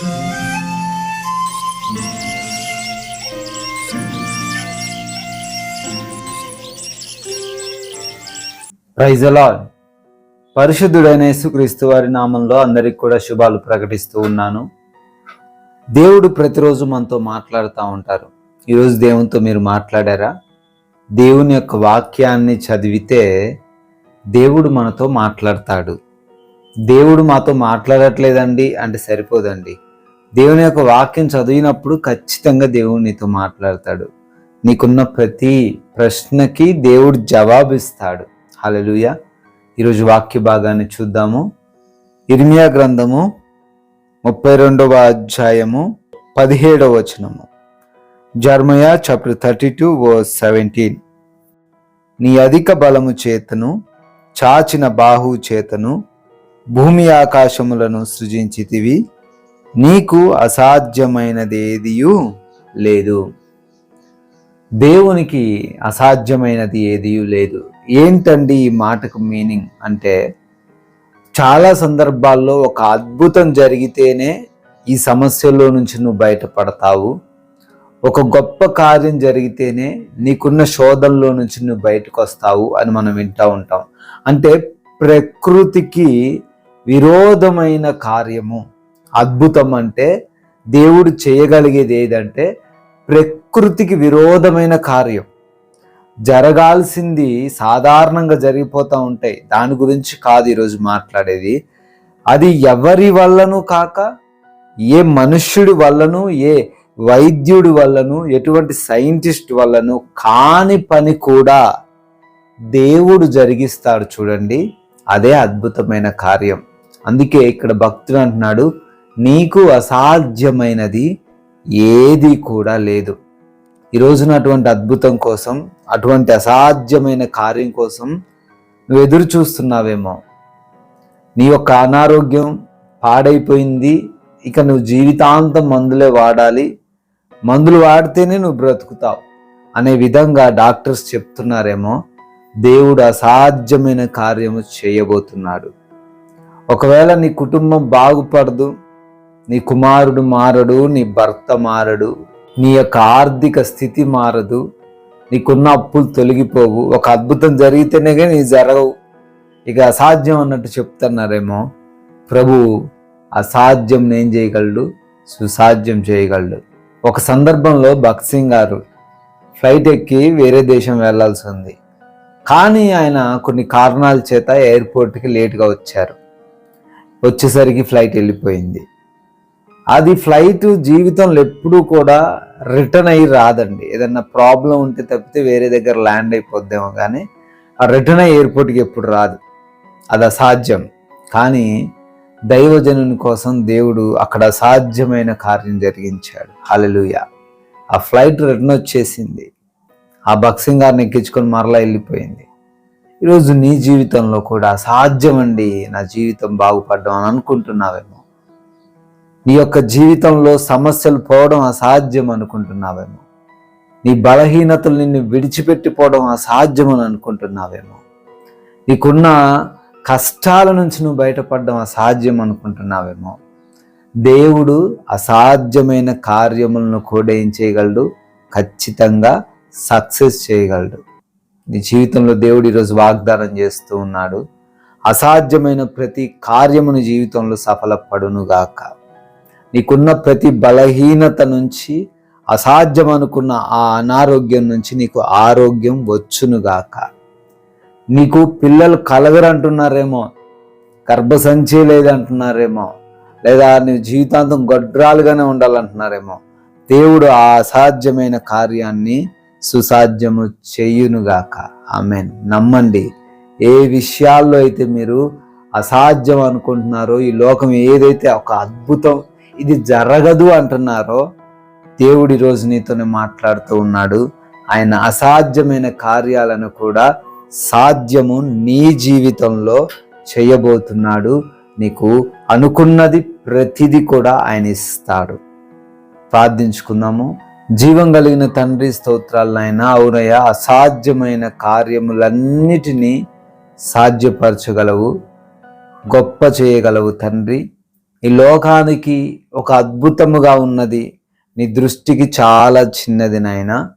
ప్రైజలాడ్ పరిశుద్ధుడైన యేసుక్రీస్తు వారి నామంలో అందరికి కూడా శుభాలు ప్రకటిస్తూ ఉన్నాను. దేవుడు ప్రతిరోజు మనతో మాట్లాడుతూ ఉంటారు. ఈరోజు దేవునితో మీరు మాట్లాడారా? దేవుని యొక్క వాక్యాన్ని చదివితే దేవుడు మనతో మాట్లాడతాడు. దేవుడు మాతో మాట్లాడట్లేదండి అంటే సరిపోదండి. దేవుని యొక్క వాక్యం చదివినప్పుడు ఖచ్చితంగా దేవుడు నీతో మాట్లాడతాడు. నీకున్న ప్రతి ప్రశ్నకి దేవుడు జవాబిస్తాడు. హలలుయ ఈరోజు వాక్య భాగాన్ని చూద్దాము. ఇర్మియా గ్రంథము ముప్పై రెండవ అధ్యాయము పదిహేడవ వచనము. Jeremiah chapter thirty two o seventeen. నీ అధిక బలము చేతను చాచిన బాహు చేతను భూమి ఆకాశములను సృజించితివి. నీకు అసాధ్యమైనదేదియు లేదు. దేవునికి అసాధ్యమైనది ఏది లేదు. ఏంటండి ఈ మాటకు మీనింగ్ అంటే చాలా సందర్భాల్లో ఒక అద్భుతం జరిగితేనే ఈ సమస్యలో నుంచి నువ్వు బయటపడతావు. ఒక గొప్ప కార్యం జరిగితేనే నీకున్న శోధనలో నుంచి నువ్వు బయటకు వస్తావు అని మనం వింటూ ఉంటాం. అంటే ప్రకృతికి విరోధమైన కార్యము. అద్భుతం అంటే దేవుడు చేయగలిగేది ఏదంటే ప్రకృతికి విరోధమైన కార్యం. జరగాల్సింది సాధారణంగా జరిగిపోతూ ఉంటాయి. దాని గురించి కాదు ఈరోజు మాట్లాడేది. అది ఎవరి వల్లను కాక ఏ మనుష్యుడి వల్లను ఏ వైద్యుడి వల్లను ఎటువంటి సైంటిస్ట్ వల్లను కాని పని కూడా దేవుడు జరిగిస్తాడు చూడండి. అదే అద్భుతమైన కార్యం. అందుకే ఇక్కడ భక్తుడు అంటున్నాడు నీకు అసాధ్యమైనది ఏది కూడా లేదు. ఈరోజున అటువంటి అద్భుతం కోసం అటువంటి అసాధ్యమైన కార్యం కోసం నువ్వు ఎదురు చూస్తున్నావేమో. నీ యొక్క అనారోగ్యం పాడైపోయింది. ఇక నువ్వు జీవితాంతం మందులే వాడాలి. మందులు వాడితేనే నువ్వు బ్రతుకుతావు అనే విధంగా డాక్టర్స్ చెప్తున్నారేమో. దేవుడు అసాధ్యమైన కార్యము చేయబోతున్నాడు. ఒకవేళ నీ కుటుంబం బాగుపడదు నీ కుమారుడు మారడు నీ భర్త మారడు నీ యొక్క ఆర్థిక స్థితి మారదు నీకున్న అప్పులు తొలగిపోవు. ఒక అద్భుతం జరిగితేనే కానీ నీ జరగవు. ఇక అసాధ్యం అన్నట్టు చెప్తున్నారేమో. ప్రభు అసాధ్యం ఏం చేయగలడు? సుసాధ్యం చేయగలడు. ఒక సందర్భంలో భక్సింగ్ గారు ఫ్లైట్ ఎక్కి వేరే దేశం వెళ్ళాల్సి ఉంది. కానీ ఆయన కొన్ని కారణాల చేత ఎయిర్పోర్ట్కి లేట్గా వచ్చారు. వచ్చేసరికి ఫ్లైట్ వెళ్ళిపోయింది. అది ఫ్లైట్ జీవితంలో ఎప్పుడూ కూడా రిటర్న్ అయ్యి రాదండి. ఏదన్నా ప్రాబ్లం ఉంటే తప్పితే వేరే దగ్గర ల్యాండ్ అయిపోద్దేమో కానీ ఆ రిటర్న్ అయ్యి ఎయిర్పోర్ట్కి ఎప్పుడు రాదు. అది అసాధ్యం. కానీ దైవజనుని కోసం దేవుడు అక్కడ అసాధ్యమైన కార్యం జరిగించాడు. హలలుయ ఆ ఫ్లైట్ రిటర్న్ వచ్చేసింది. ఆ బక్సింగ్ గారిని ఎక్కించుకొని మరలా వెళ్ళిపోయింది. ఈరోజు నీ జీవితంలో కూడా అసాధ్యమండి. నా జీవితం బాగుపడ్డం అని అనుకుంటున్నావేమో. నీ యొక్క జీవితంలో సమస్యలు పోవడం అసాధ్యం అనుకుంటున్నావేమో. నీ బలహీనతలు నిన్ను విడిచిపెట్టిపోవడం అసాధ్యం అని అనుకుంటున్నావేమో. నీకున్న కష్టాల నుంచి నువ్వు బయటపడడం అసాధ్యం అనుకుంటున్నావేమో. దేవుడు అసాధ్యమైన కార్యములను కూడా ఏం చేయగలడు? ఖచ్చితంగా సక్సెస్ చేయగలడు. నీ జీవితంలో దేవుడు ఈరోజు వాగ్దానం చేస్తూ ఉన్నాడు. అసాధ్యమైన ప్రతి కార్యముని జీవితంలో సఫలపడునుగాక. నీకున్న ప్రతి బలహీనత నుంచి అసాధ్యం అనుకున్న ఆ అనారోగ్యం నుంచి నీకు ఆరోగ్యం వచ్చునుగాక. నీకు పిల్లలు కలగరంటున్నారేమో గర్భసంచి లేదంటున్నారేమో లేదా నీ జీవితాంతం గొడ్రాలుగానే ఉండాలంటున్నారేమో దేవుడు ఆ అసాధ్యమైన కార్యాన్ని సుసాధ్యము చేయునుగాక. ఆమె నమ్మండి ఏ విషయాల్లో అయితే మీరు అసాధ్యం అనుకుంటున్నారో ఈ లోకం ఏదైతే ఒక అద్భుతం ఇది జరగదు అంటున్నారో దేవుడి రోజు నీతోనే మాట్లాడుతూ ఉన్నాడు. ఆయన అసాధ్యమైన కార్యాలను కూడా సాధ్యము నీ జీవితంలో చేయబోతున్నాడు. నీకు అనుకున్నది ప్రతిదీ కూడా ఆయన ఇస్తాడు. ప్రార్థించుకుందాము. జీవం కలిగిన తండ్రి స్తోత్రాలనైనా అవునయ్య అసాధ్యమైన కార్యములన్నిటినీ సాధ్యపరచగలవు. గొప్ప చేయగలవు తండ్రి. ఈ లోకానికి ఒక అద్భుతముగా ఉన్నది. నీ దృష్టికి చాలా చిన్నది నాయన.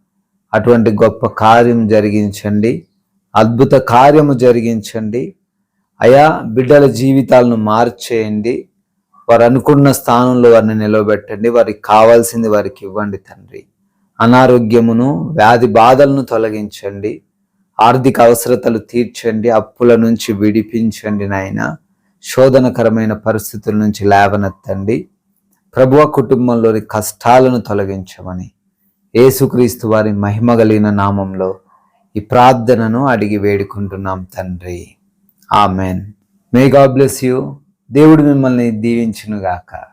అటువంటి గొప్ప కార్యం జరిగించండి. అద్భుత కార్యము జరిగించండి. అయా బిడ్డల జీవితాలను మార్చేయండి. వారు అనుకున్న స్థానంలో వారిని నిలబెట్టండి. వారికి కావాల్సింది వారికి ఇవ్వండి తండ్రి. అనారోగ్యమును వ్యాధి బాధలను తొలగించండి. ఆర్థిక అవసరతలు తీర్చండి. అప్పుల నుంచి విడిపించండి నాయనా. శోధనకరమైన పరిస్థితుల నుంచి లేవనెత్తండి. ప్రభువ కుటుంబంలోని కష్టాలను తొలగించమని యేసుక్రీస్తు వారి మహిమ కలిగిన నామంలో ఈ ప్రార్థనను అడిగి వేడుకుంటున్నాం తండ్రి. Amen. May God bless you దేవుడు మిమ్మల్ని దీవించునుగాక.